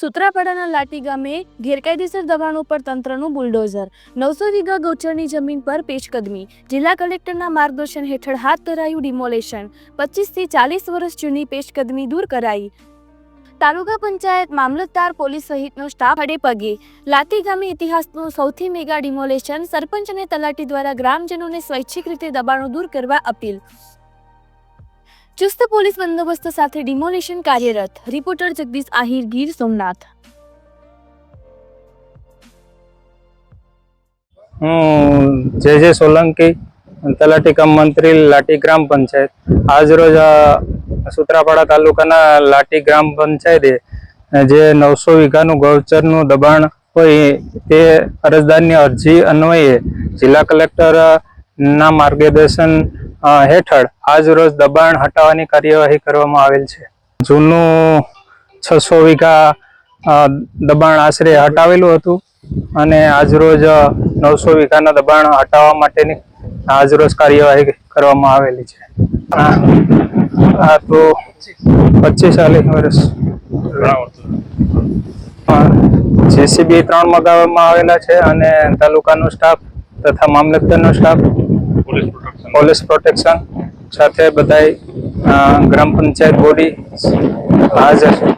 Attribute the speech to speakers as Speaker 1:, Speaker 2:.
Speaker 1: સુત્રાપાડાના લાટી ગામે ગેરકાયદેસર દબાણ ઉપર તંત્રનું બુલડોઝર. નવસો વીઘા ગૌચરની જમીન પર પેશકદમી. જિલ્લા કલેક્ટરના માર્ગદર્શન હેઠળ હાથ ધરાયું ડિમોલેશન. પચીસથી ચાલીસ વર્ષ જૂની પેશકદમી દૂર કરાઈ. તાલુકા પંચાયત મામલતદાર પોલીસ સહિતનો સ્ટાફ હડે પગે. લાતી ગામે ઇતિહાસનું સૌથી મેગા ડિમોલેશન સરપંચ અને તલાટી દ્વારા ગ્રામજનોને સ્વૈચ્છિક રીતે દબાણો દૂર કરવા અપીલ. ચુસ્ત પોલીસ બંદોબસ્ત સાથે ડિમોલેશન કાર્યરત reporter Jagdish Ahir Gir Somnath.
Speaker 2: J J Solanki તલાટી કમ મંત્રી લાટી ગ્રામ પંચાયત આજરોજ સુત્રાપાડા તાલુકાના લાટી ગ્રામ પંચાયતે જે નવસો વીઘાનું ગૌચરનું દબાણ હોય તે અરજદારની અરજી અન્વયે જિલ્લા કલેક્ટર ના માર્ગદર્શન હેઠળ આજરોજ દબાણ હટાવવાની કાર્યવાહી કરવામાં આવેલ છે. જૂનું છસો વીઘા દબાણ આશરે હટાવેલું હતું અને આજરોજ નવસો વીઘાના દબાણ હટાવવા માટેની આજરોજ કાર્યવાહી કરવામાં આવેલી છે. આ તો પચીસ ચાલીસ વર્ષ. જેસીબી ત્રણ મગાવવામાં આવેલા છે અને તાલુકાનો સ્ટાફ તથા મામલતદારનો સ્ટાફ પોલીસ પ્રોટેક્શન સાથે બધાય ગ્રામ પંચાયત બોડી હાજર. છે